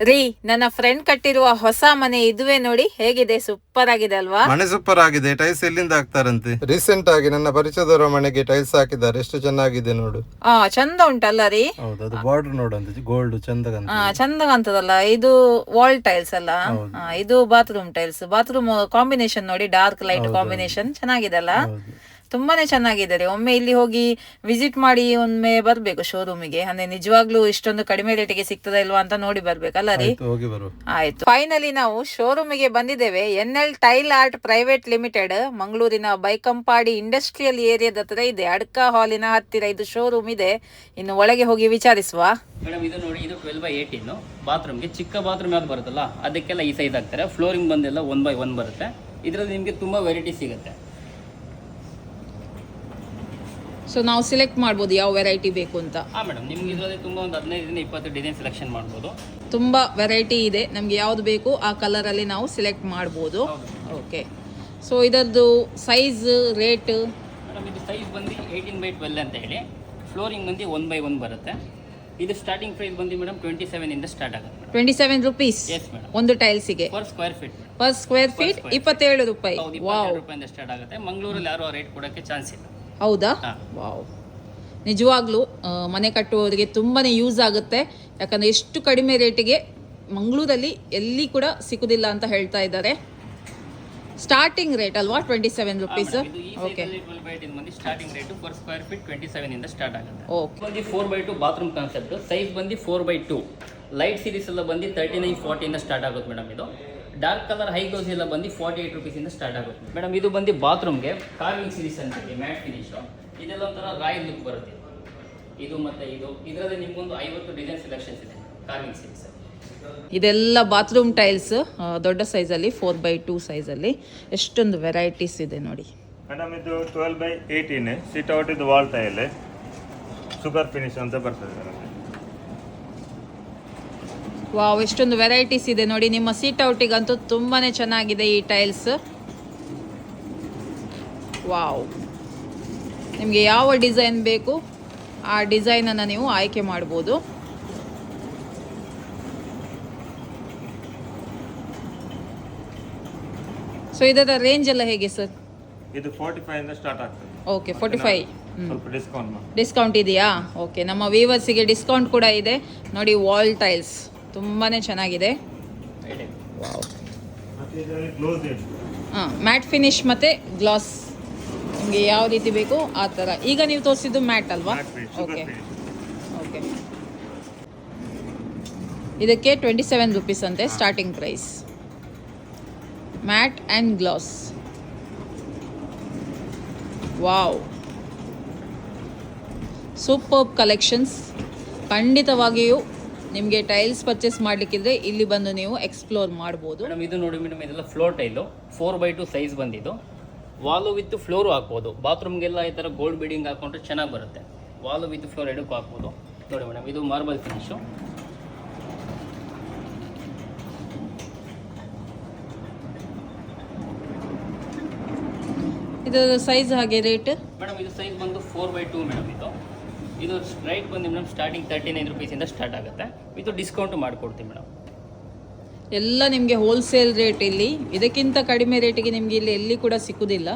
ರೀ ನನ್ನ ಫ್ರೆಂಡ್ ಕಟ್ಟಿರುವ ಹೊಸ ಮನೆ ಇದುವೆ ನೋಡಿ ಹೇಗಿದೆ ಸೂಪರ್ ಆಗಿದೆ ಅಲ್ವಾ? ಮನೆ ಸೂಪರ್ ಆಗಿದೆ ಟೈಲ್ಸ್ ಎಲ್ಲಿಂದ ಹಾಕ್ತಾರಂತೆ? ರೀಸೆಂಟ್ ಆಗಿ ನನ್ನ ಪರಿಚಯದವರ ಮನೆಗೆ ಟೈಲ್ಸ್ ಹಾಕಿದ್ದಾರೆ ಎಷ್ಟು ಚೆನ್ನಾಗಿದೆ ನೋಡು. ಆ ಚಂದ ಉಂಟಲ್ಲ ರೀ? ಹೌದು ಅದು ಬಾರ್ಡರ್ ನೋಡಂತ ಗೋಲ್ಡ್ ಚಂದಗಂತ. ಆ ಚಂದ ಕಾಣ್ತದಲ್ಲ ಇದು ವಾಲ್ ಟೈಲ್ಸ್ ಅಲ್ಲ? ಆ, ಇದು ಬಾತ್ರೂಮ್ ಟೈಲ್ಸ್ ಬಾತ್ರೂಮ್ ಕಾಂಬಿನೇಷನ್ ನೋಡಿ ಡಾರ್ಕ್ ಲೈಟ್ ಕಾಂಬಿನೇಷನ್ ಚೆನ್ನಾಗಿದೆ ಅಲ್ಲ? ತುಂಬಾನೇ ಚೆನ್ನಾಗಿದ್ದಾರೆ ರೀ. ಒಮ್ಮೆ ಇಲ್ಲಿ ಹೋಗಿ ವಿಸಿಟ್ ಮಾಡಿ ಒಮ್ಮೆ ಬರ್ಬೇಕು ಶೋರೂಮಿಗೆ ಅಂದ್ರೆ ನಿಜವಾಗ್ಲೂ ಇಷ್ಟೊಂದು ಕಡಿಮೆ ರೇಟಿಗೆ ಸಿಗ್ತದ ಇಲ್ವಾ ಅಂತ ನೋಡಿ ಬರ್ಬೇಕಲ್ಲ ರೀ? ಆಯ್ತು ಫೈನಲಿ ನಾವು ಶೋರೂಮಿಗೆ ಬಂದಿದ್ದೇವೆ. N L tile art private limited ಮಂಗಳೂರಿನ ಬೈಕಂಪಾಡಿ ಇಂಡಸ್ಟ್ರಿಯಲ್ ಏರಿಯಾದ ಹತ್ರ ಇದೆ. ಅಡ್ಕ ಹಾಲಿನ ಹತ್ತಿರ ಇದು ಶೋರೂಮ್ ಇದೆ. ಇನ್ನು ಒಳಗೆ ಹೋಗಿ ವಿಚಾರಿಸುವ. ಮೇಡಮ್ ಇದು ನೋಡಿ ಇದು ಟ್ವೆಲ್ ಬೈ ಏಯ್ಟೀನು ಬಾತ್ರೂಮ್ಗೆ ಚಿಕ್ಕ ಬಾತ್ರೂಮ್ ಯಾವ್ದು ಬರುತ್ತಲ್ಲ ಅದಕ್ಕೆಲ್ಲ ಈ ಸೈಜ್ ಹಾಕ್ತಾರೆ. ಫ್ಲೋರಿಂಗ್ ಬಂದೆಲ್ಲ ಒನ್ ಬೈ ಒನ್ ಬರುತ್ತೆ. ಇದರಲ್ಲಿ ನಿಮಗೆ ತುಂಬ ವೆರೈಟಿ ಸಿಗುತ್ತೆ. ಸೊ ನಾವು ಸಿಲೆಕ್ಟ್ ಮಾಡ್ಬೋದು ಯಾವ ವೆರೈಟಿ ಬೇಕು ಅಂತ. ಹಾಂ ಮೇಡಮ್ ನಿಮ್ಗೆ ಇದರಲ್ಲಿ ತುಂಬ ಒಂದು ಹದಿನೈದರಿಂದ ಇಪ್ಪತ್ತು ಡಿಸೈನ್ ಸೆಲೆಕ್ಷನ್ ಮಾಡ್ಬೋದು. ತುಂಬಾ ವೆರೈಟಿ ಇದೆ. ನಮ್ಗೆ ಯಾವ್ದು ಬೇಕು ಆ ಕಲರ್ ಅಲ್ಲಿ ನಾವು ಸಿಲೆಕ್ಟ್ ಮಾಡ್ಬೋದು. ಓಕೆ ಸೊ ಇದರದ್ದು ಸೈಜ್ ರೇಟ್ ಮೇಡಮ್ ಇದು ಸೈಜ್ ಬಂದು ಏಯ್ಟೀನ್ ಬೈ ಟ್ವೆಲ್ ಅಂತ ಹೇಳಿ. ಫ್ಲೋರಿಂಗ್ ಬಂದು ಒನ್ ಬೈ ಒನ್ ಬರುತ್ತೆ. ಇದು ಸ್ಟಾರ್ಟಿಂಗ್ ಪ್ರೈಸ್ ಬಂದು ಮೇಡಮ್ ಟ್ವೆಂಟಿ ಇಂದ ಸ್ಟಾರ್ಟ್ ಆಗುತ್ತೆ. ಟ್ವೆಂಟಿ ಸೆವೆನ್ ರುಪೀಸ್ ಒಂದು ಟೈಲ್ಸಿಗೆ per square feet per square feet ಇಪ್ಪತ್ತೇಳು ರೂಪಾಯಿ. ರೂಪಾಯಿಂದ ಸ್ಟಾರ್ಟ್ ಆಗುತ್ತೆ. ಮಂಗಳೂರಲ್ಲಿ ಯಾರು ರೇಟ್ ಕೊಡೋಕ್ಕೆ ಚಾನ್ಸ್ ಇಲ್ಲ. ಹೌದಾ? ವಾವ್. ನಿಜವಾಗ್ಲೂ ಮನೆ ಕಟ್ಟುವವರಿಗೆ ತುಂಬಾನೇ ಯೂಸ್ ಆಗುತ್ತೆ. ಯಾಕಂದ್ರೆ ಎಷ್ಟು ಕಡಿಮೆ ರೇಟಿಗೆ ಮಂಗಳೂರಲ್ಲಿ ಎಲ್ಲಿ ಕೂಡ ಸಿಗೋದಿಲ್ಲ ಅಂತ ಹೇಳ್ತಾ ಇದ್ದಾರೆ. ಸ್ಟಾರ್ಟಿಂಗ್ ರೇಟ್ ಅಲ್ವಾ? Twenty seven rupees okay starting rate square feet twenty ಇಂದ ಸ್ಟಾರ್ಟ್ ಆಗುತ್ತೆ. ಓಕೆ ಬಂದು four by two bathroom concept size ಬಂದು four by two light series ಎಲ್ಲ ಬಂದು ತರ್ಟಿ ನೈನ್ ಫಾರ್ಟಿಯಿಂದ ಸ್ಟಾರ್ಟ್ ಆಗುತ್ತೆ ಮೇಡಮ್ ಇದು ಡಾರ್ಕ್ ಕಲರ್ ಹೈ ಗ್ಲೋಸ್ ಎಲ್ಲ ಬಂದು ಫಾರ್ಟಿ ಏಟ್ ರುಪೀಸಿಂದ ಸ್ಟಾರ್ಟ್ ಆಗುತ್ತೆ. ಮೇಡಮ್ ಇದು ಬಂದು ಬಾತ್ರೂಮ್ಗೆ ಕಾರ್ವಿಂಗ್ ಸೀರೀಸ್ ಅಂತ ಮ್ಯಾಟ್ ಫಿನಿಶು ಇದೆಲ್ಲ ಒಂಥರ ರಾಯಲ್ ಲುಕ್ ಬರುತ್ತೆ. ಇದು ಮತ್ತೆ ಇದು. ಇದರಲ್ಲಿ ನಿಮ್ಗೊಂದು ಐವತ್ತು ಡಿಸೈನ್ ಸೆಲೆಕ್ಷನ್ಸ್ ಇದೆ ಕಾರ್ವಿಂಗ್ ಸೀರೀಸ್ ಇದೆಲ್ಲ ಬಾತ್ರೂಮ್ ಟೈಲ್ಸ್ ದೊಡ್ಡ ಸೈಜಲ್ಲಿ ಫೋರ್ ಬೈ ಟೂ ಅಲ್ಲಿ. ಎಷ್ಟೊಂದು ವೆರೈಟೀಸ್ ಇದೆ ನೋಡಿ. ಮೇಡಮ್ ಇದು twelve by eighteen sit out ಇದು ವಾಲ್ ಟೈಲ್ ಶುಗರ್ ಫಿನಿಶ್ ಅಂತ ಬರ್ತದೆ ವಾವ್ ಎಷ್ಟೊಂದು ವೆರೈಟೀಸ್ ಇದೆ ನೋಡಿ. ನಿಮ್ಮ ಸೀಟ್ ಔಟಿಗಂತೂ ತುಂಬಾನೇ ಚೆನ್ನಾಗಿದೆ ಈ ಟೈಲ್ಸ್ ವಾವ್. ನಿಮಗೆ ಯಾವ ಡಿಸೈನ್ ಬೇಕು ಆ ಡಿಸೈನನ್ನು ನೀವು ಆಯ್ಕೆ ಮಾಡ್ಬೋದು. ಸೊ ಇದರ ರೇಂಜ್ ಎಲ್ಲ ಹೇಗೆ ಸರ್ ಇದು ಫೋರ್ಟಿ ಫೈವ್ ಇಂದ ಸ್ಟಾರ್ಟ್ ಆಗ್ತದೆ. Okay forty five discount discount ಇದೆಯಾ? ಓಕೆ ನಮ್ಮ ವೀವರ್ಸಿಗೆ ಡಿಸ್ಕೌಂಟ್ ಕೂಡ ಇದೆ. ನೋಡಿ ವಾಲ್ ಟೈಲ್ಸ್ ತುಂಬಾ ಚೆನ್ನಾಗಿದೆ. ಹಾಂ ಮ್ಯಾಟ್ ಫಿನಿಶ್ ಮತ್ತು ಗ್ಲಾಸ್ ನಿಮಗೆ ಯಾವ ರೀತಿ ಬೇಕು ಆ ಥರ. ಈಗ ನೀವು ತೋರಿಸಿದ್ದು ಮ್ಯಾಟ್ ಅಲ್ವಾ? ಓಕೆ ಓಕೆ ಇದಕ್ಕೆ ಟ್ವೆಂಟಿ ಸೆವೆನ್ ರುಪೀಸ್ ಅಂತೆ starting price matt and gloss wow super collections ಖಂಡಿತವಾಗಿಯೂ ನಿಮಗೆ ಟೈಲ್ಸ್ ಪರ್ಚೇಸ್ ಮಾಡಲಿಕ್ಕಿದ್ರೆ ಇಲ್ಲಿ ಬಂದು ನೀವು ಎಕ್ಸ್ಪ್ಲೋರ್ ಮಾಡ್ಬೋದು. ಮೇಡಮ್ ಇದು ನೋಡಿ ಮೇಡಮ್ ಇದೆಲ್ಲ floor tile four by two size ಬಂದಿದ್ದು. ವಾಲು ವಿತ್ ಫ್ಲೋರು ಹಾಕ್ಬೋದು. ಬಾತ್ರೂಮ್ಗೆಲ್ಲ ಈ ಥರ ಗೋಲ್ಡ್ ಬೀಡಿಂಗ್ ಹಾಕೊಂಡ್ರೆ ಚೆನ್ನಾಗಿ ಬರುತ್ತೆ. ವಾಲು ವಿತ್ ಫ್ಲೋರ್ ಎಡಕ್ಕೂ ಹಾಕ್ಬೋದು. ನೋಡಿ ಮೇಡಮ್ ಇದು ಮಾರ್ಬಲ್ ಫಿನಿಶು ಇದು ಸೈಜ್ ಹಾಗೆ ರೇಟ್ ಮೇಡಮ್ ಇದು ಸೈಜ್ ಬಂದು ಫೋರ್ ಬೈ ಟೂ ಮೇಡಮ್ ಇದು. ಇದು ಸ್ಟ್ರೈಟ್ ಬಂದು ಮೇಡಮ್ ಸ್ಟಾರ್ಟಿಂಗ್ ತರ್ಟಿ ನೈನ್ ರುಪೀಸಿಂದ ಸ್ಟಾರ್ಟ್ ಆಗುತ್ತೆ. ಇದು ಡಿಸ್ಕೌಂಟ್ ಮಾಡಿಕೊಡ್ತೀವಿ ಮೇಡಮ್. ಎಲ್ಲ ನಿಮಗೆ ಹೋಲ್ಸೇಲ್ ರೇಟ್ ಇಲ್ಲಿ. ಇದಕ್ಕಿಂತ ಕಡಿಮೆ ರೇಟಿಗೆ ನಿಮಗೆ ಇಲ್ಲಿ ಎಲ್ಲಿ ಕೂಡ ಸಿಕ್ಕುದಿಲ್ಲ.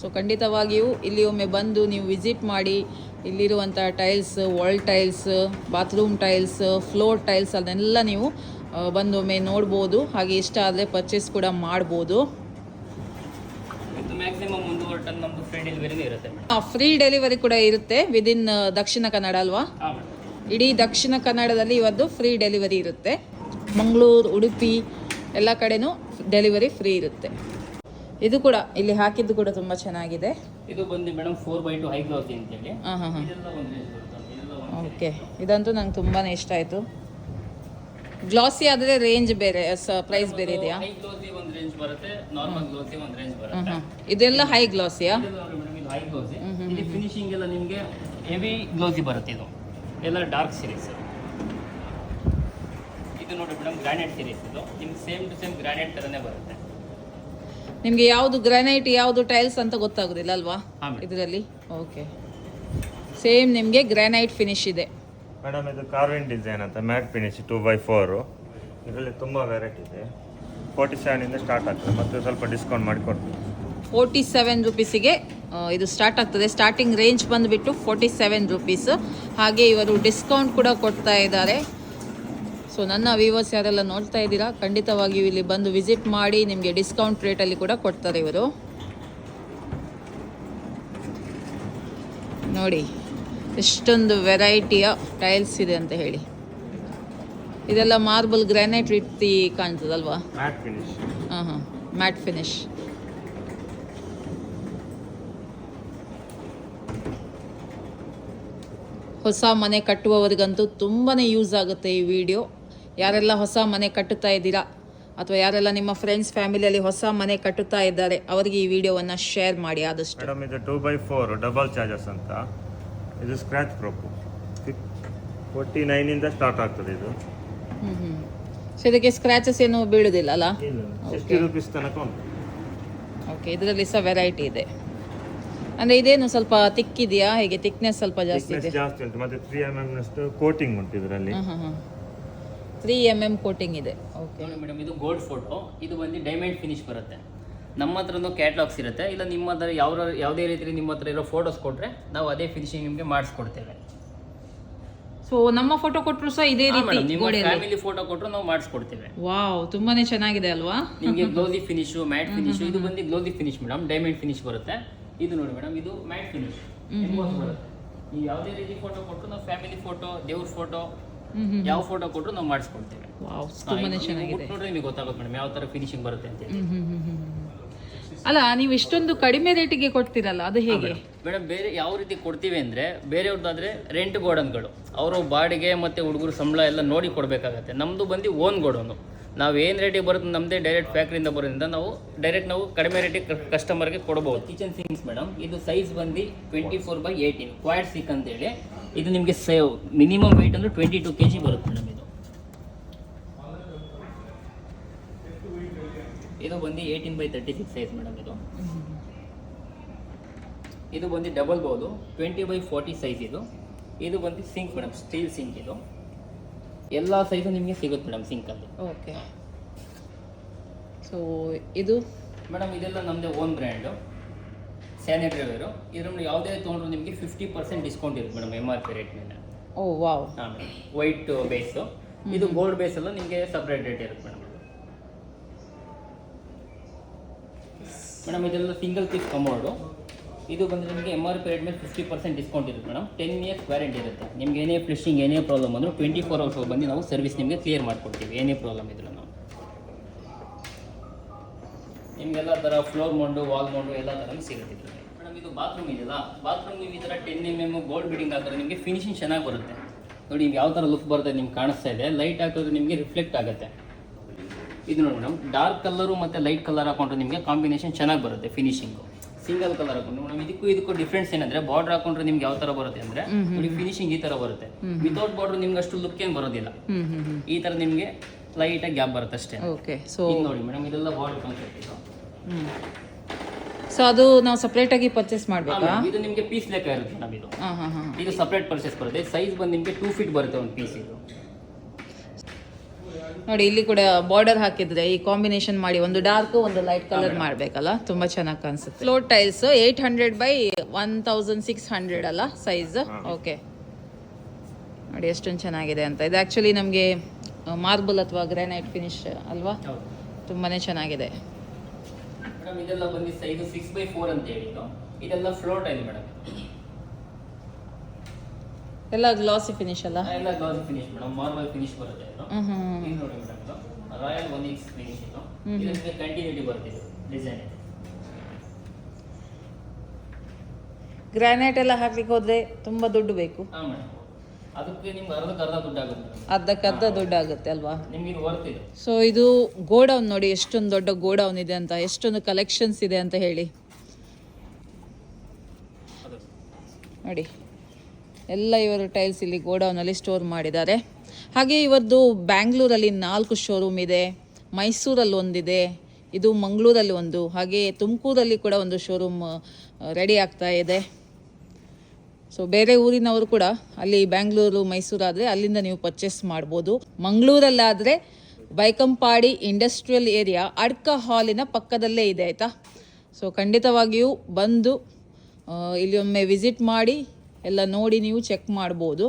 ಸೊ ಖಂಡಿತವಾಗಿಯೂ ಇಲ್ಲಿ ಒಮ್ಮೆ ಬಂದು ನೀವು ವಿಸಿಟ್ ಮಾಡಿ ಇಲ್ಲಿರುವಂಥ tiles wall tiles bathroom tiles floor tiles ಅದನ್ನೆಲ್ಲ ನೀವು ಬಂದು ಒಮ್ಮೆ ನೋಡ್ಬೋದು. ಹಾಗೆ ಇಷ್ಟ ಆದರೆ ಪರ್ಚೇಸ್ ಕೂಡ ಮಾಡ್ಬೋದು. ಮ್ಯಾಕ್ಸಿಮಮ್ ಟನ್ ಫ್ರೀ ಡೆಲಿವರಿನೂ ಇರುತ್ತೆ ಮೇಡಮ್ ಫ್ರೀ ಡೆಲಿವರಿ ಕೂಡ ಇರುತ್ತೆ ವಿದಿನ್ ದಕ್ಷಿಣ ಕನ್ನಡ ಅಲ್ವಾ? ಇಡೀ ದಕ್ಷಿಣ ಕನ್ನಡದಲ್ಲಿ ಇವತ್ತು ಫ್ರೀ ಡೆಲಿವರಿ ಇರುತ್ತೆ. ಮಂಗಳೂರು ಉಡುಪಿ ಎಲ್ಲ ಕಡೆನೂ ಡೆಲಿವರಿ ಫ್ರೀ ಇರುತ್ತೆ. ಇದು ಕೂಡ ಇಲ್ಲಿ ಹಾಕಿದ್ದು ಕೂಡ ತುಂಬಾ ಚೆನ್ನಾಗಿದೆ. ಇದು ಬಂದು madam four by two high gloss ಅಂತೇಳಿ. ಹಾಂ ಹಾಂ ಹಾಂ. ಓಕೆ ಇದಂತೂ ನಂಗೆ ತುಂಬಾ ಇಷ್ಟ ಆಯಿತು. ಗ್ಲಾಸಿ ಆದರೆ ರೇಂಜ್ ಬೇರೆ ಪ್ರೈಸ್ ಬೇರೆ ಇದೆಯಾ? ಹೈ ಗ್ಲೋಸಿ ಒಂದು ರೇಂಜ್ ಬರುತ್ತೆ ನಾರ್ಮಲ್ ಗ್ಲೋಸಿ ಒಂದು ರೇಂಜ್ ಬರುತ್ತೆ. ಇದೆಲ್ಲ ಹೈ ಗ್ಲಾಸಿಯಾ ಇದು ಹೈ ಗ್ಲೋಸಿ ಇಲ್ಲಿ ಫಿನಿಶಿಂಗ್ ಎಲ್ಲ ನಿಮಗೆ ಹೆವಿ ಗ್ಲೋಸಿ ಬರುತ್ತೆ ಇದು. ಎಲ್ಲ ಡಾರ್ಕ್ ಸೀರೀಸ್ ಇದು ನೋಡಿ ಮೇಡಮ್ ಗ್ರಾನೈಟ್ ಸೀರೀಸ್ ಇದು. ನಿಮ್ಗೆ ಸೇಮ್ ಟು ಸೇಮ್ ಗ್ರಾನೈಟ್ ಥರನೇ ಬರುತ್ತೆ. ನಿಮಗೆ ಯಾವುದು ಗ್ರಾನೈಟ್ ಯಾವುದು ಟೈಲ್ಸ್ ಅಂತ ಗೊತ್ತಾಗೋದಿಲ್ಲ ಅಲ್ವಾ? ಇದರಲ್ಲಿ? ಓಕೆ ಸೇಮ್ ನಿಮಗೆ ಗ್ರಾನೈಟ್ ಫಿನಿಶ್ ಇದೆ. ಮೇಡಮ್, ಇದು ಕಾರ್ವಿನ್ ಡಿಸೈನ್ ಅಂತ matt finish two by four ಇದರಲ್ಲಿ ತುಂಬ ವೆರೈಟಿ ಇದೆ. ಫೋರ್ಟಿ ಸೆವೆನಿಂದ ಸ್ಟಾರ್ಟ್ ಆಗ್ತದೆ, ಮತ್ತೆ ಸ್ವಲ್ಪ ಡಿಸ್ಕೌಂಟ್ ಮಾಡಿಕೊಡ್ತೀವಿ ಫೋರ್ಟಿ ಸೆವೆನ್ ರುಪೀಸಿಗೆ ಇದು ಸ್ಟಾರ್ಟ್ ಆಗ್ತದೆ. ಸ್ಟಾರ್ಟಿಂಗ್ ರೇಂಜ್ ಬಂದುಬಿಟ್ಟು ಫೋರ್ಟಿ ಸೆವೆನ್ ರುಪೀಸ್ ಹಾಗೆ ಇವರು ಡಿಸ್ಕೌಂಟ್ ಕೂಡ ಕೊಡ್ತಾ ಇದ್ದಾರೆ. ಸೊ ನನ್ನ ವ್ಯೂವರ್ಸ್ ಯಾರೆಲ್ಲ ನೋಡ್ತಾ ಇದ್ದೀರಾ, ಖಂಡಿತವಾಗಿಯೂ ಇಲ್ಲಿ ಬಂದು ವಿಸಿಟ್ ಮಾಡಿ, ನಿಮಗೆ ಡಿಸ್ಕೌಂಟ್ ರೇಟಲ್ಲಿ ಕೂಡ ಕೊಡ್ತಾರೆ ಇವರು. ನೋಡಿ. ಎಷ್ಟೊಂದು ವೆರೈಟಿಯ ಟೈಲ್ಸ್ ಇದೆ ಅಂತ ಹೇಳಿ. ಇದೆಲ್ಲ ಮಾರ್ಬಲ್ ಗ್ರಾನೈಟ್ ರೀತಿ ಕಾಣ್ತದಲ್ವಾ? ಮ್ಯಾಟ್ ಫಿನಿಶ್ ಹಾಂ ಹಾಂ. ಮ್ಯಾಟ್ ಫಿನಿಶ್ ಹೊಸ ಮನೆ ಕಟ್ಟುವವರಿಗಂತೂ ತುಂಬಾ ಯೂಸ್ ಆಗುತ್ತೆ ಈ ವಿಡಿಯೋ ಯಾರೆಲ್ಲ ಹೊಸ ಮನೆ ಕಟ್ಟುತ್ತಾ ಇದ್ದೀರಾ? ಅಥವಾ ಯಾರೆಲ್ಲ ನಿಮ್ಮ ಫ್ರೆಂಡ್ಸ್ ಫ್ಯಾಮಿಲಿಯಲ್ಲಿ ಹೊಸ ಮನೆ ಕಟ್ಟುತ್ತಾ ಇದ್ದಾರೆ ಅವರಿಗೆ ಈ ವಿಡಿಯೋವನ್ನು ಶೇರ್ ಮಾಡಿ ಆದಷ್ಟು. ಮೇಡಮ್ ಇದು two by four double charges ಅಂತ. ಇದು ಸ್ಕ್ರ್ಯಾಚ್ ಪ್ರೂಫ್ ಫೋರ್ಟಿ ನೈನಿಂದ ಸ್ಟಾರ್ಟ್ ಆಗ್ತದೆ ಇದು. ಸೊ ಇದಕ್ಕೆ ಸ್ಕ್ರ್ಯಾಚಸ್ ಏನು ಬೀಳೋದಿಲ್ಲ ಅಲ್ಲ ಸಿಕ್ಸ್ಟಿ ರುಪೀಸ್ ತನಕ ಉಂಟು. ಓಕೆ ಇದರಲ್ಲಿ ಸಹ ವೆರೈಟಿ ಇದೆ. ಅಂದರೆ ಇದೇನು ಸ್ವಲ್ಪ ತಿಕ್ಕಿದೆಯಾ ಹೇಗೆ ತಿಕ್ನೆಸ್ ಸ್ವಲ್ಪ ಜಾಸ್ತಿ ಇದೆ? Thickness ಜಾಸ್ತಿ ಉಂಟು. ಮತ್ತೆ ತ್ರೀ ಎಂ ನಷ್ಟು ಕೋಟಿಂಗ್ ಉಂಟು ಇದರಲ್ಲಿ. ತ್ರೀ ಎಂ ಎಂ ಕೋಟಿಂಗ್ ಇದೆ. ಓಕೆ ನೋಡಿ ಮೇಡಮ್ ಇದು ಗೋಲ್ಡ್ ಫೋಟೋ ಇದು ಬಂದು ಡೈಮಂಡ್ ಫಿನಿಶ್ ಬರುತ್ತೆ. ನಮ್ಮ ಹತ್ರನೂ ಕ್ಯಾಟ್ಲಾಗ್ಸ್ ಇರುತ್ತೆ. ಇಲ್ಲ ನಿಮ್ಮ ಹತ್ರ ಯಾವ ಯಾವುದೇ ರೀತಿಯಲ್ಲಿ ನಿಮ್ಮ ಹತ್ರ ಇರೋ ಫೋಟೋಸ್ ಕೊಟ್ಟರೆ ನಾವು ಅದೇ ಫಿನಿಶಿಂಗ್ ನಿಮಗೆ ಮಾಡಿಸ್ಕೊಡ್ತೇವೆ. ಸೊ ನಮ್ಮ ಫೋಟೋ ಕೊಟ್ಟರು ಸಹ ಇದೇ ರೀತಿ ಫ್ಯಾಮಿಲಿ ಫೋಟೋ ಕೊಟ್ಟರು ನಾವು ಮಾಡಿಸ್ಕೊಡ್ತೇವೆ. ವಾವ್ ತುಂಬಾನೇ ಚೆನ್ನಾಗಿದೆ ಅಲ್ವಾ? ನಿಮಗೆ ಗ್ಲೋಸಿ ಫಿನಿಶು ಮ್ಯಾಟ್ ಫಿನಿಶು ಇದು ಬಂದು glossy finish madam diamond finish ಬರುತ್ತೆ. ಇದು ನೋಡಿ ಮೇಡಮ್ ಇದು ಮ್ಯಾಟ್ ಫಿನಿಶ್ ಬರುತ್ತೆ. ನೀವು ಯಾವುದೇ ರೀತಿ ಫೋಟೋ ಕೊಟ್ಟರು ನಾವು ಫ್ಯಾಮಿಲಿ ಫೋಟೋ ದೇವ್ರ ಫೋಟೋ ಯಾವ ಫೋಟೋ ಕೊಟ್ಟರು ನಾವು ಮಾಡಿಸ್ಕೊಡ್ತೇವೆ. ನೋಡ್ರೆ ನಿಮಗೆ ಗೊತ್ತಾಗುತ್ತೆ ಮೇಡಮ್ ಯಾವ ತರ ಫಿನಿಶಿಂಗ್ ಬರುತ್ತೆ ಅಂತ ಅಲ್ಲ ನೀವು ಇಷ್ಟೊಂದು ಕಡಿಮೆ ರೇಟಿಗೆ ಕೊಡ್ತೀರಲ್ಲ ಅದು ಹೇಗೆ? ಮೇಡಮ್. ಬೇರೆ ಯಾವ ರೀತಿ ಕೊಡ್ತೀವಿ ಅಂದರೆ ಬೇರೆಯವ್ರದ್ದಾದ್ರೆ ರೆಂಟ್ ಗೋಡನ್ಗಳು. ಅವರು ಬಾಡಿಗೆ ಮತ್ತು ಹುಡುಗರು ಸಂಬಳ ಎಲ್ಲ ನೋಡಿ ಕೊಡಬೇಕಾಗತ್ತೆ. ನಮ್ಮದು ಬಂದು ಓನ್ ಗೋಡೌನು. ನಾವು ಏನು ರೇಟಿಗೆ ಬರುತ್ತೆ ನಮ್ಮದೇ ಡೈರೆಕ್ಟ್ ಫ್ಯಾಕ್ಟ್ರಿಯಿಂದ ಬರೋದ್ರಿಂದ ನಾವು ಡೈರೆಕ್ಟ್ ನಾವು ಕಡಿಮೆ ರೇಟಿಗೆ ಕಸ್ಟಮರ್ಗೆ ಕೊಡ್ಬೋದು. ಕಿಚನ್ ಸಿಂಗ್ಸ್ ಮೇಡಮ್ ಇದು ಸೈಜ್ ಬಂದು twenty four by eighteen quartz sink ಅಂತೇಳಿ. ಇದು ನಿಮಗೆ ಸೇವ್ ಮಿನಿಮಮ್ ವೆಯ್ಟ್ ಅಂದರೆ ಟ್ವೆಂಟಿ ಟು ಕೆ ಜಿ ಬರುತ್ತೆ ಮೇಡಮ್ ಇದು. ಇದು ಬಂದು eighteen by thirty six size madam ಇದು ಇದು ಬಂದು double bowl twenty by forty size ಇದು. ಇದು ಬಂದು ಸಿಂಕ್ ಮೇಡಮ್ ಸ್ಟೀಲ್ ಸಿಂಕ್ ಇದು. ಎಲ್ಲ ಸೈಜು ನಿಮಗೆ ಸಿಗುತ್ತೆ ಮೇಡಮ್ ಸಿಂಕಲ್ಲಿ ಓಕೆ ಸೊ ಇದು? ಮೇಡಮ್ ಇದೆಲ್ಲ ನಮ್ಮದೇ ಓನ್ ಬ್ರ್ಯಾಂಡು ಸ್ಯಾನಿಟರಿ ವೇರು ಇದರಲ್ಲಿ ಯಾವುದೇ ತೊಗೊಂಡ್ರು ನಿಮಗೆ ಫಿಫ್ಟಿ ಪರ್ಸೆಂಟ್ ಡಿಸ್ಕೌಂಟ್ ಇರುತ್ತೆ madam M R P rate ಮೇಲೆ. ಓ ವಾವ್ ಹಾಂ ಮೇಡಮ್ ವೈಟ್ ಬೇಸು ಇದು ಗೋಲ್ಡ್ ಬೇಸ್ ಎಲ್ಲ ನಿಮಗೆ ಸಪ್ರೇಟ್ ರೇಟ್ ಇರುತ್ತೆ ಮೇಡಮ್ ಮೇಡಮ್ ಇದೆಲ್ಲ ಸಿಂಗಲ್ ಪೀಸ್ ಕಮೋಡು ಇದು ಬಂದರೆ ನಿಮಗೆ ಎಂ ಆರ್ ಪಿ ರೇಟ್ ಮೇಲೆ ಫಿಫ್ಟಿ ಪರ್ಸೆಂಟ್ ಡಿಸ್ಕೌಂಟ್ ಇರುತ್ತೆ ಮೇಡಮ್ ಟೆನ್ ಇಯರ್ಸ್ ವ್ಯಾರಂಟಿ ಇರುತ್ತೆ. ನಿಮ್ಗೆ ಏನೇ ಫ್ಲಿಶಿಂಗ್ ಏನೇ ಪ್ರಾಬ್ಲಮ್ ಅಂದರೂ ಟ್ವೆಂಟಿ ಫೋರ್ ಅವರ್ಸ್ ಬಂದು ನಾವು ಸರ್ವಿಸ್ ನಿಮಗೆ ಕ್ಲಿಯರ್ ಮಾಡಿಕೊಡ್ತೀವಿ. ಏನೇ ಪ್ರಾಬ್ಲಮ್ ಇದ್ರೂ ನಾವು. ನಿಮಗೆಲ್ಲ ಥರ ಫ್ಲೋರ್ ಮೌಂಡು ವಾಲ್ ಮೌಂಡು ಎಲ್ಲ ಥರ ಸಿಗುತ್ತೆ ಮೇಡಮ್ ಇದು ಬಾತ್ರೂಮ್ ಇದೆಯಲ್ಲ? ಬಾತ್ರೂಮ್ ನೀವು ಈ ಥರ ten M M gold beading ಹಾಕಿದ್ರೆ ನಿಮಗೆ ಫಿನಿಶಿಂಗ್ ಚೆನ್ನಾಗಿ ಬರುತ್ತೆ. ನೋಡಿ, ನಿಮ್ಗೆ ಯಾವ ಥರ ಲುಕ್ ಬರುತ್ತೆ ನಿಮ್ಗೆ ಕಾಣಿಸ್ತಾ ಇದೆ. ಲೈಟ್ ಹಾಕಿದ್ರೆ ನಿಮಗೆ ರಿಫ್ಲೆಕ್ಟ್ ಆಗುತ್ತೆ. ಇದು ನೋಡಿ ಮೇಡಮ್ ಡಾರ್ಕ್ ಕಲರು ಮತ್ತು ಲೈಟ್ ಕಲರ್ ಹಾಕೊಂಡ್ರೆ ನಿಮಗೆ ಕಾಂಬಿನೇಷನ್ ಚೆನ್ನಾಗಿ ಬರುತ್ತೆ ಫಿನಿಶಿಂಗು ಸಿಂಗಲ್ ಕಲರ್ ಹಾಕೊಂಡು ಮೇಡಮ್ ಇದಕ್ಕೂ ಇದಕ್ಕೂ ಡಿಫ್ರೆನ್ಸ್ ಏನಂದ್ರೆ ಬಾರ್ಡರ್ ಹಾಕೊಂಡ್ರೆ ನಿಮ್ಗೆ ಯಾವ ಥರ ಬರುತ್ತೆ ಅಂದರೆ ನೋಡಿ ಫಿನಿಶಿಂಗ್ ಈ ಥರ ಬರುತ್ತೆ. ವಿತೌಟ್ ಬಾರ್ಡರ್ ನಿಮ್ಗೆ ಅಷ್ಟು ಲುಕ್ ಏನು ಬರೋದಿಲ್ಲ. ಈ ಥರ ನಿಮಗೆ ಲೈಟಾಗಿ ಗ್ಯಾಪ್ ಬರುತ್ತೆ ಅಷ್ಟೇ. ಓಕೆ ಸೊ ನೋಡಿ ಮೇಡಮ್ ಇದೆಲ್ಲ ಬಾರ್ಡರ್ ಕಾನ್ಸೆಪ್ಟ್ ಇದು. ಸೊ ಅದು ನಾವು ಸಪ್ರೇಟಾಗಿ ಪರ್ಚೇಸ್ ಹಾ, ಮಾಡಬೇಕಾ? ಇದು ನಿಮಗೆ ಪೀಸ್ ಲೆಕ್ಕ ಇರುತ್ತೆ ಮೇಡಮ್ ಇದು. ಸಪ್ರೇಟ್ ಪರ್ಚೇಸ್ ಬರುತ್ತೆ. ಸೈಜ್ ಬಂದು ನಿಮಗೆ ಟೂ ಫೀಟ್ ಬರುತ್ತೆ ಒಂದು ಪೀಸ್ ಇದು. ನೋಡಿ ಇಲ್ಲಿ ಕೂಡ ಬಾರ್ಡರ್ ಹಾಕಿದ್ರೆ ಈ ಕಾಂಬಿನೇಷನ್ ಮಾಡಿ ಒಂದು ಡಾರ್ಕ್ ಒಂದು ಲೈಟ್ ಕಲರ್ ಮಾಡಬೇಕಲ್ಲ? ತುಂಬಾ ಚೆನ್ನಾಗಿ ಕಾಣಿಸುತ್ತೆ. Floor tiles eight hundred by one thousand six hundred ಅಲ್ಲ ಸೈಜ್ ಓಕೆ ನೋಡಿ ಎಷ್ಟೊಂದು ಚೆನ್ನಾಗಿದೆ ಅಂತ. ಇದು ಆ್ಯಕ್ಚುಲಿ ನಮಗೆ ಮಾರ್ಬಲ್ ಅಥವಾ ಗ್ರಾನೈಟ್ ಫಿನಿಶ್ ಅಲ್ವಾ? ತುಂಬಾನೇ ಚೆನ್ನಾಗಿದೆ. ಇದೆಲ್ಲ ಬಂದು ಸೈಜ್ ಸಿಕ್ಸ್ ಬೈ ಫೋರ್ ಅಂತ ಹೇಳಿದ್ದು ಇದೆಲ್ಲ ಫ್ಲೋರ್ ಟೈಲ್ ಮೇಡಮ್ ಎಲ್ಲ ಗ್ಲಾಸಿ ಫಿನಿಶ್ ಅಲ್ಲ? ಎಲ್ಲ glossy finish madam. Marble finish ಬರುತ್ತೆ ಇದು. ಹ್ಮ್ ಹ್ಮ್. ಇದು ನೋಡಿ ಮೇಡಮ್ ಇದು. ರಾಯಲ್ ಒನ್ ಎಕ್ಸ್ ಫಿನಿಶ್ ಇದು. ಇದಕ್ಕೆ ಕಂಟಿನ್ಯೂಟಿ ಬರುತ್ತೆ ಇದು ಡಿಸೈನ್ ಗ್ರಾನೈಟ್ ಎಲ್ಲ ಹಾಕ್ಲಿಕ್ಕೆ ಹೋದ್ರೆ ತುಂಬಾ ದುಡ್ಡು ಬೇಕು. ಹಾಂ ಮೇಡಮ್. ಅದಕ್ಕೆ ನಿಮ್ಗೆ ಅರ್ಧಕ್ಕೆ ಅರ್ಧ ದುಡ್ಡು ಆಗುತ್ತೆ. ಅರ್ಧಕ್ಕರ್ಧ ದುಡ್ಡು ಆಗುತ್ತೆ ಅಲ್ವಾ? ನಿಮ್ಗೆ ಇದು ವರ್ತ್ ಇದು. ಸೊ ಇದು ಗೋಡೌನ್ ನೋಡಿ ಎಷ್ಟೊಂದು ದೊಡ್ಡ ಗೋಡೌನ್ ಇದೆ ಅಂತ ಎಷ್ಟೊಂದು ಕಲೆಕ್ಷನ್ಸ್ ಇದೆ ಅಂತ ಹೇಳಿ. ನೋಡಿ. ಎಲ್ಲ ಇವರು ಟೈಲ್ಸ್ ಇಲ್ಲಿ ಗೋಡೌನಲ್ಲಿ ಸ್ಟೋರ್ ಮಾಡಿದ್ದಾರೆ. ಹಾಗೆ ಇವತ್ತು ಬ್ಯಾಂಗ್ಳೂರಲ್ಲಿ ನಾಲ್ಕು ಶೋರೂಮ್ ಇದೆ, ಮೈಸೂರಲ್ಲಿ ಒಂದಿದೆ, ಇದು ಮಂಗಳೂರಲ್ಲಿ ಒಂದು, ಹಾಗೆ ತುಮಕೂರಲ್ಲಿ ಕೂಡ ಒಂದು ಶೋರೂಮ್ ರೆಡಿ ಆಗ್ತಾ ಇದೆ. ಸೊ ಬೇರೆ ಊರಿನವರು ಕೂಡ ಅಲ್ಲಿ ಬ್ಯಾಂಗ್ಳೂರು ಮೈಸೂರು ಆದರೆ ಅಲ್ಲಿಂದ ನೀವು ಪರ್ಚೇಸ್ ಮಾಡ್ಬೋದು. ಮಂಗಳೂರಲ್ಲಾದರೆ ಬೈಕಂಪಾಡಿ ಇಂಡಸ್ಟ್ರಿಯಲ್ ಏರಿಯಾ ಅಡ್ಕ ಹಾಲಿನ ಪಕ್ಕದಲ್ಲೇ ಇದೆ, ಆಯಿತಾ? ಸೊ ಖಂಡಿತವಾಗಿಯೂ ಬಂದು ಇಲ್ಲಿ ಒಮ್ಮೆ ವಿಸಿಟ್ ಮಾಡಿ ಎಲ್ಲ ನೋಡಿ ನೀವು ಚೆಕ್ ಮಾಡ್ಬೋದು.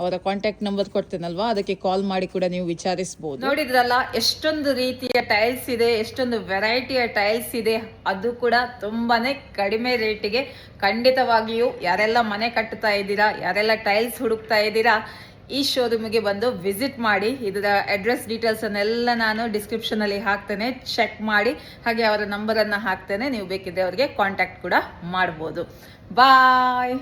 ಅವರ ಕಾಂಟ್ಯಾಕ್ಟ್ ನಂಬರ್ ಕೊಡ್ತೇನಲ್ವಾ? ಅದಕ್ಕೆ ಕಾಲ್ ಮಾಡಿ ಕೂಡ ನೀವು ವಿಚಾರಿಸ್ಬೋದು. ನೋಡಿದ್ರಲ್ಲ, ಎಷ್ಟೊಂದು ರೀತಿಯ ಟೈಲ್ಸ್ ಇದೆ, ಎಷ್ಟೊಂದು ವೆರೈಟಿಯ ಟೈಲ್ಸ್ ಇದೆ. ಅದು ಕೂಡ ತುಂಬಾನೇ ಕಡಿಮೆ ರೇಟಿಗೆ ಖಂಡಿತವಾಗಿಯೂ ಯಾರೆಲ್ಲ ಮನೆ ಕಟ್ಟುತ್ತಾ ಇದ್ದೀರಾ, ಯಾರೆಲ್ಲ ಟೈಲ್ಸ್ ಹುಡುಕ್ತಾ ಇದ್ದೀರಾ, ಈ ಶೋರೂಮಿಗೆ ಬಂದು ವಿಸಿಟ್ ಮಾಡಿ. ಇದರ ಅಡ್ರೆಸ್ ಡೀಟೇಲ್ಸ್ ಅನ್ನೆಲ್ಲ ನಾನು ಡಿಸ್ಕ್ರಿಪ್ಷನ್ ಅಲ್ಲಿ ಹಾಕ್ತೇನೆ. ಚೆಕ್ ಮಾಡಿ. ಹಾಗೆ ಅವರ ನಂಬರನ್ನು ಹಾಕ್ತೇನೆ. ನೀವು ಬೇಕಿದ್ರೆ ಅವರಿಗೆ ಕಾಂಟ್ಯಾಕ್ಟ್ ಕೂಡ ಮಾಡ್ಬೋದು. ಬಾಯ್